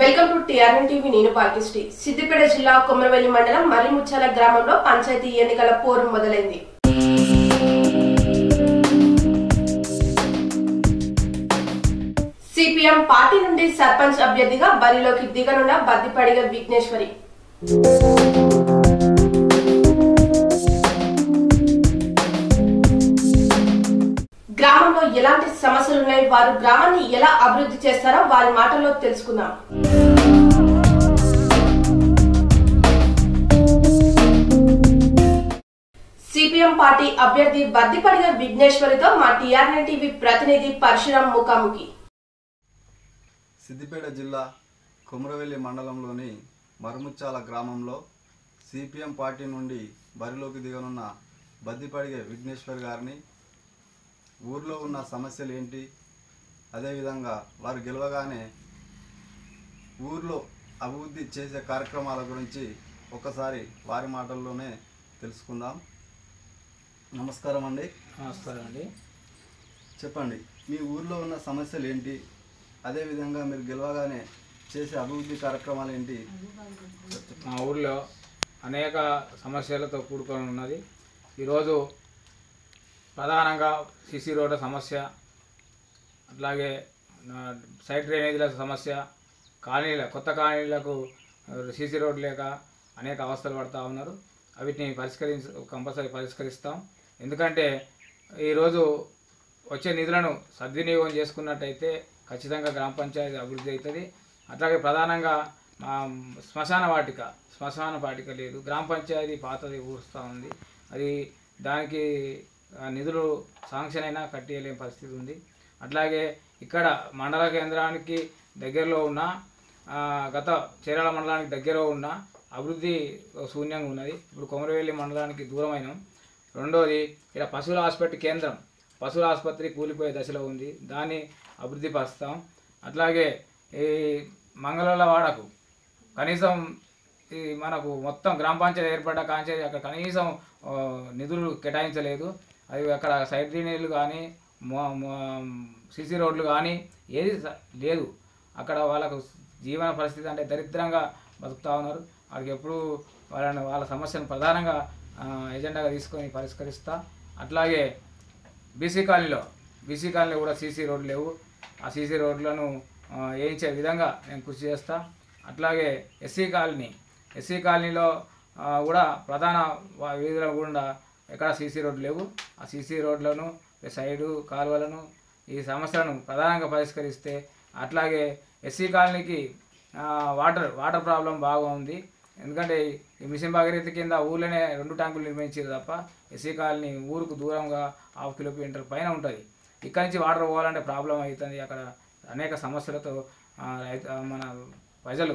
Welcome to TRN TV నేను పాకిస్టి సిద్దిపేట జిల్లా కొమరవెల్లి మండలం మర్రిముచ్చాల గ్రామంలో పంచాయతీ ఎన్నికల పోరు మొదలైంది. సిపిఎం పార్టీ నుండి సర్పంచ్ అభ్యర్థిగా బరిలోకి దిగనున్న బద్దిపడిగ విఘ్నేశ్వరి. ఎలాంటి సమస్యలు ఉన్నాయి? వారు గ్రామాన్ని ఎలా అభివృద్ధి చేస్తారో వారి మాటల్లో తెలుసుకుందాం. సిపిఎం పార్టీ అభ్యర్థి బద్దిపడిన విఘ్నేశ్వరితో మా టీఆర్ఎన్ టీవీ ప్రతినిధి పరశురాం ముఖాముఖి. సిద్దిపేట జిల్లా కుమరవెల్లి మండలంలోని మరుముచ్చాల గ్రామంలో సిపిఎం పార్టీ నుండి బరిలోకి దిగనున్న బద్దిపడిగే విఘ్నేశ్వర్ గారిని ఊర్లో ఉన్న సమస్యలు ఏంటి? అదేవిధంగా వారు గెలవగానే ఊర్లో అభివృద్ధి చేసే కార్యక్రమాల గురించి ఒకసారి వారి మాటల్లోనే తెలుసుకుందాం. నమస్కారం అండి. నమస్కారం అండి. చెప్పండి మీ ఊర్లో ఉన్న సమస్యలు ఏంటి? అదేవిధంగా మీరు గెలవగానే చేసే అభివృద్ధి కార్యక్రమాలు ఏంటి? మా ఊర్లో అనేక సమస్యలతో కూడుకొని ఉన్నది. ఈరోజు ప్రధానంగా సిసి రోడ్ల సమస్య అట్లాగే సైడ్ డ్రైనేజీల సమస్య కాలనీల కొత్త కాలనీలకు సీసీ రోడ్ లేక అనేక అవస్థలు పడుతూ ఉన్నారు. వీటిని పరిష్కరించ కంపల్సరీ పరిష్కరిస్తాం. ఎందుకంటే ఈరోజు వచ్చే నిధులను సద్వినియోగం చేసుకున్నట్టయితే ఖచ్చితంగా గ్రామ పంచాయతీ అభివృద్ధి అవుతుంది. అట్లాగే ప్రధానంగా శ్మశాన వాటిక శ్మశాన వాటిక లేదు. గ్రామ పంచాయతీ పాతది ఊరుస్తూ ఉంది. అది దానికి నిధులు శాంక్షన్ అయినా కట్టేయలేని పరిస్థితి ఉంది. అట్లాగే ఇక్కడ మండల కేంద్రానికి దగ్గరలో ఉన్న గత చీరాల మండలానికి దగ్గరలో ఉన్న అభివృద్ధి శూన్యంగా ఉన్నది. ఇప్పుడు కొమరవెల్లి మండలానికి దూరమైన. రెండోది ఇక్కడ పశువుల ఆసుపత్రి కేంద్రం పశువుల ఆసుపత్రి కూలిపోయే దశలో ఉంది. దాన్ని అభివృద్ధి పరుస్తాం. అట్లాగే ఈ మంగళవాడకు కనీసం ఈ మనకు మొత్తం గ్రామ పంచాయతీ ఏర్పడ్డ కాంచే అక్కడ కనీసం నిధులు కేటాయించలేదు. అవి అక్కడ సైడ్ డ్రైనేజీలు కానీ సిసి రోడ్లు కానీ ఏది లేదు. అక్కడ వాళ్ళకు జీవన పరిస్థితి అంటే దరిద్రంగా బతుకుతా ఉన్నారు. వాళ్ళకి ఎప్పుడు వాళ్ళని వాళ్ళ సమస్యను ప్రధానంగా ఎజెండాగా తీసుకొని పరిష్కరిస్తా. అట్లాగే బీసీ కాలనీలో బీసీ కాలనీలో కూడా సీసీ రోడ్లు లేవు. ఆ సీసీ రోడ్లను వేయించే విధంగా నేను కృషి చేస్తా. అట్లాగే ఎస్సీ కాలనీ ఎస్సీ కాలనీలో కూడా ప్రధాన వా- వీధుల గుండా ఎక్కడ సీసీ రోడ్లు లేవు. ఆ సీసీ రోడ్లను సైడు కాలువలను ఈ సమస్యలను ప్రధానంగా పరిష్కరిస్తే అట్లాగే ఎస్సీ కాలనీకి వాటర్ వాటర్ ప్రాబ్లం బాగా ఉంది. ఎందుకంటే ఈ మిషన్ భాగీరథ కింద ఊర్లోనే రెండు ట్యాంకులు నిర్మించారు తప్ప ఎస్సీ కాలనీ ఊరుకు దూరంగా హాఫ్ కిలోమీటర్ పైన ఉంటుంది. ఇక్కడి నుంచి వాటర్ పోవాలంటే ప్రాబ్లం అవుతుంది. అక్కడ అనేక సమస్యలతో రైతు మన ప్రజలు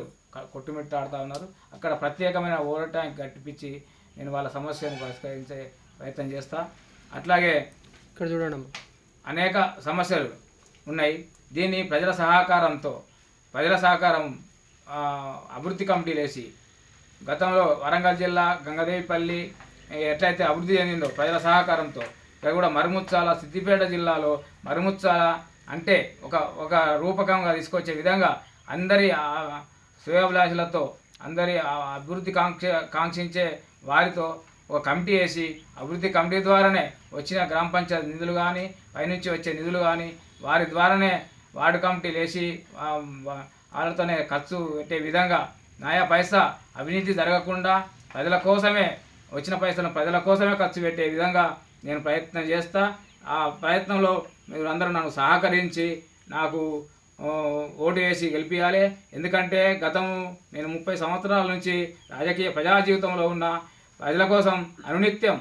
కొట్టుమిట్టాడుతూ ఉన్నారు. అక్కడ ప్రత్యేకమైన ఓవర్ ట్యాంక్ కట్టిపించి నేను వాళ్ళ సమస్యను పరిష్కరించే ప్రయత్నం చేస్తా. అట్లాగే ఇక్కడ చూడండి అనేక సమస్యలు ఉన్నాయి. దీన్ని ప్రజల సహకారంతో ప్రజల సహకారం అభివృద్ధి కమిటీలు వేసి గతంలో వరంగల్ జిల్లా గంగదేవిపల్లి ఎట్లయితే అభివృద్ధి చెందిందో ప్రజల సహకారంతో ఇక్కడ కూడా మరుముచ్చాల సిద్దిపేట జిల్లాలో మరుముచ్చాల అంటే ఒక ఒక రూపకంగా తీసుకొచ్చే విధంగా అందరి శ్రేయోభిలాషులతో అందరి ఆ అభివృద్ధి కాంక్ష కాంక్షించే వారితో ఒక కమిటీ వేసి అభివృద్ధి కమిటీ ద్వారానే వచ్చిన గ్రామ పంచాయతీ నిధులు కానీ పైనుంచి వచ్చే నిధులు కానీ వారి ద్వారానే వార్డు కమిటీలు వేసి వాళ్ళతోనే ఖర్చు పెట్టే విధంగా నాయా పైసా అవినీతి జరగకుండా ప్రజల కోసమే వచ్చిన పైసలను ప్రజల కోసమే ఖర్చు పెట్టే విధంగా నేను ప్రయత్నం చేస్తా. ఆ ప్రయత్నంలో మీరు అందరూ నన్ను సహకరించి నాకు ఓటు వేసి గెలిపించాలి ఎందుకంటే గతం నేను ముప్పై సంవత్సరాల నుంచి రాజకీయ ప్రజా జీవితంలో ఉన్న ప్రజల కోసం అనునిత్యం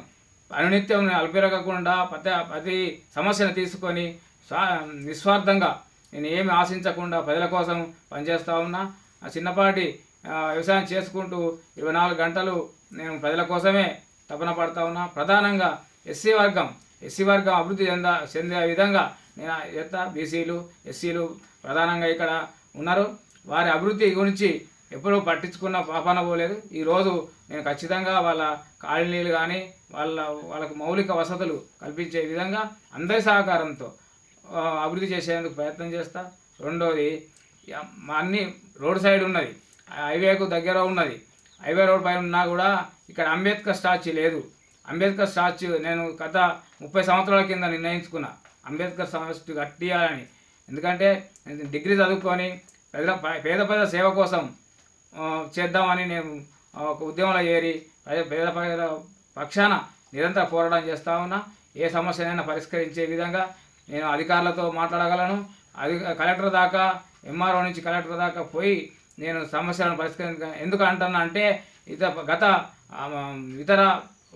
అనునిత్యం అల్పిరగకుండా ప్రతి ప్రతి సమస్యను తీసుకొని స్వా నిస్వార్థంగా నేను ఏమి ఆశించకుండా ప్రజల కోసం పనిచేస్తూ ఉన్నా. ఆ చిన్నపాటి వ్యవసాయం చేసుకుంటూ ఇరవై నాలుగు గంటలు నేను ప్రజల కోసమే తపన పడతా ఉన్నా. ప్రధానంగా ఎస్సీ వర్గం ఎస్సీ వర్గం అభివృద్ధి చెంద చెందే విధంగా నేను చేస్తా బీసీలు ఎస్సీలు ప్రధానంగా ఇక్కడ ఉన్నారు. వారి అభివృద్ధి గురించి ఎప్పుడూ పట్టించుకున్న పాపాన పోలేదు. ఈరోజు నేను ఖచ్చితంగా వాళ్ళ కాలనీలు కానీ వాళ్ళ వాళ్ళకు మౌలిక వసతులు కల్పించే విధంగా అందరి సహకారంతో అభివృద్ధి చేసేందుకు ప్రయత్నం చేస్తా. రెండోది మా అన్ని రోడ్ సైడ్ ఉన్నది. హైవేకు దగ్గర ఉన్నది. హైవే రోడ్ పైన ఉన్నా కూడా ఇక్కడ అంబేద్కర్ స్టాచ్యూ లేదు. అంబేద్కర్ స్టాచ్యూ నేను గత ముప్పై సంవత్సరాల కింద నిర్ణయించుకున్నా. అంబేద్కర్ సమస్య కట్టియాలని. ఎందుకంటే డిగ్రీ చదువుకొని పేద పేద ప్రజల సేవ కోసం చేద్దామని నేను ఒక ఉద్యమంలో చేరి పేద పేద పక్షాన నిరంతర పోరాటం చేస్తా ఉన్నా. ఏ సమస్యనైనా పరిష్కరించే విధంగా నేను అధికారులతో మాట్లాడగలను. అది కలెక్టర్ దాకా ఎంఆర్ఓ నుంచి కలెక్టర్ దాకా పోయి నేను సమస్యలను పరిష్కరించ ఎందుకు అంటున్నా అంటే ఇత గత ఇతర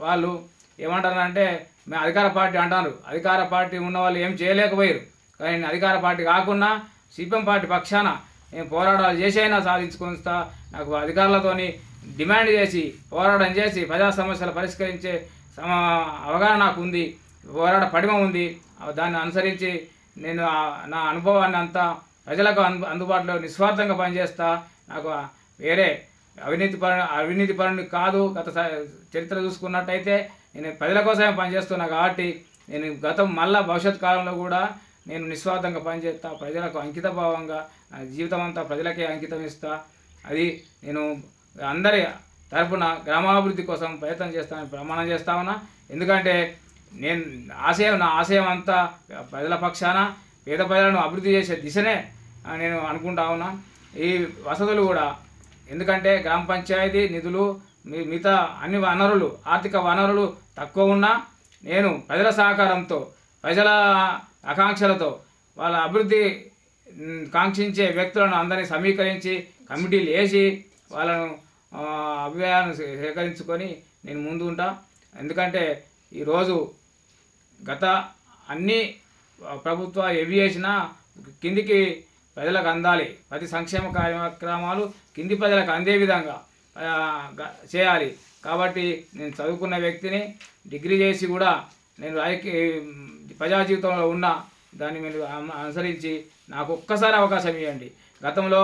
వాళ్ళు ఏమంటారంటే మేము అధికార పార్టీ అంటారు. అధికార పార్టీ ఉన్న వాళ్ళు ఏం చేయలేకపోయారు కానీ అధికార పార్టీ కాకుండా సిపిఎం పార్టీ పక్షాన నేను పోరాటాలు చేసైనా అయినా నాకు అధికారులతోని డిమాండ్ చేసి పోరాటం చేసి ప్రజా సమస్యలు పరిష్కరించే సమ అవగాహన నాకు ఉంది పోరాట పడిమ ఉంది. దాన్ని అనుసరించి నేను నా అనుభవాన్ని అంతా ప్రజలకు అందు అందుబాటులో నిస్వార్థంగా పనిచేస్తా. నాకు వేరే అవినీతి పరు అవినీతి పరుని కాదు. గత చరిత్ర చూసుకున్నట్టయితే నేను ప్రజల కోసమే పనిచేస్తున్నా కాబట్టి నేను గతం మళ్ళా భవిష్యత్ కాలంలో కూడా నేను నిస్వార్థంగా పనిచేస్తా. ప్రజలకు అంకిత భావంగా నా జీవితం అంతా ప్రజలకే అంకితం ఇస్తా అది నేను అందరి తరఫున గ్రామాభివృద్ధి కోసం ప్రయత్నం చేస్తానని ప్రమాణం చేస్తా ఉన్నా. ఎందుకంటే నేను ఆశయం నా ఆశయం అంతా ప్రజల పక్షాన పేద ప్రజలను అభివృద్ధి చేసే దిశనే నేను అనుకుంటా ఉన్నా. ఈ వసతులు కూడా ఎందుకంటే గ్రామ పంచాయతీ నిధులు మిగతా అన్ని వనరులు ఆర్థిక వనరులు తక్కువ ఉన్నా నేను ప్రజల సహకారంతో ప్రజల ఆకాంక్షలతో వాళ్ళ అభివృద్ధి కాంక్షించే వ్యక్తులను అందరినీ సమీకరించి కమిటీలు వేసి వాళ్ళను ఆ, అభిప్రాయాలను సేకరించుకొని నేను ముందు ఉంటా. ఎందుకంటే ఈరోజు గత అన్ని ప్రభుత్వ ఏవి చేసినా కిందికి ప్రజలకు అందాలి. ప్రతి సంక్షేమ కార్యక్రమాలు కింది ప్రజలకు అందే విధంగా చేయాలి. కాబట్టి నేను చదువుకున్న వ్యక్తిని డిగ్రీ చేసి కూడా నేను రాజకీయ ప్రజా జీవితంలో ఉన్న దాన్ని మీరు అనుసరించి నాకు ఒక్కసారి అవకాశం ఇవ్వండి గతంలో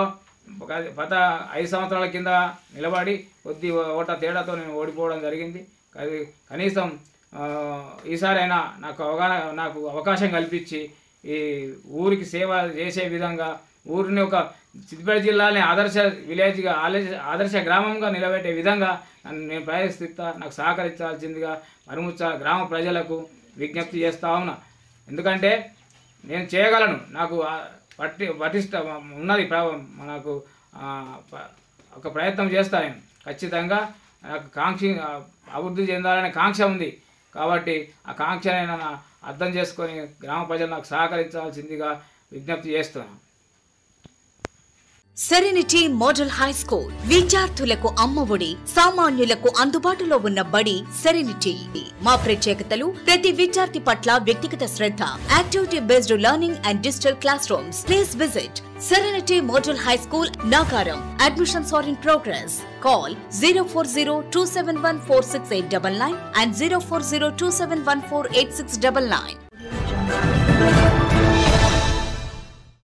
గత ఐదు సంవత్సరాల కింద నిలబడి కొద్ది ఓట తేడాతో నేను ఓడిపోవడం జరిగింది. అది కనీసం ఈసారైనా నాకు అవగాహన నాకు అవకాశం కల్పించి ఈ ఊరికి సేవ చేసే విధంగా ఊరిని ఒక సిద్దిపేట జిల్లాని ఆదర్శ విలేజ్గా ఆదర్శ గ్రామంగా నిలబెట్టే విధంగా నన్ను నేను ప్రయత్నిస్తా నాకు సహకరించాల్సిందిగా మరుముచ్చ గ్రామ ప్రజలకు విజ్ఞప్తి చేస్తా ఉన్నా. ఎందుకంటే నేను చేయగలను. నాకు పట్టి పటిష్ట ఉన్నది నాకు ఒక ప్రయత్నం చేస్తా నేను. ఖచ్చితంగా నాకు కాంక్ష అభివృద్ధి చెందాలనే కాంక్ష ఉంది. కాబట్టి ఆ కాంక్షనైనా అర్థం చేసుకొని గ్రామ ప్రజలు నాకు సహకరించాల్సిందిగా విజ్ఞప్తి చేస్తున్నాను. సెరెనిటీ మోడల్ హై స్కూల్ విద్యార్థులకు అమ్మఒడి సామాన్యులకు అందుబాటులో ఉన్న బడి సెరెనిటీ మా ప్రత్యేకతలు ప్రతి విద్యార్థి పట్ల వ్యక్తిగత శ్రద్ధ. Activity based learning and digital classrooms please visit Serenity model high school Nacharam admissions are in progress call zero four zero two seven one four six eight double nine and zero four zero two seven one four eight six double nine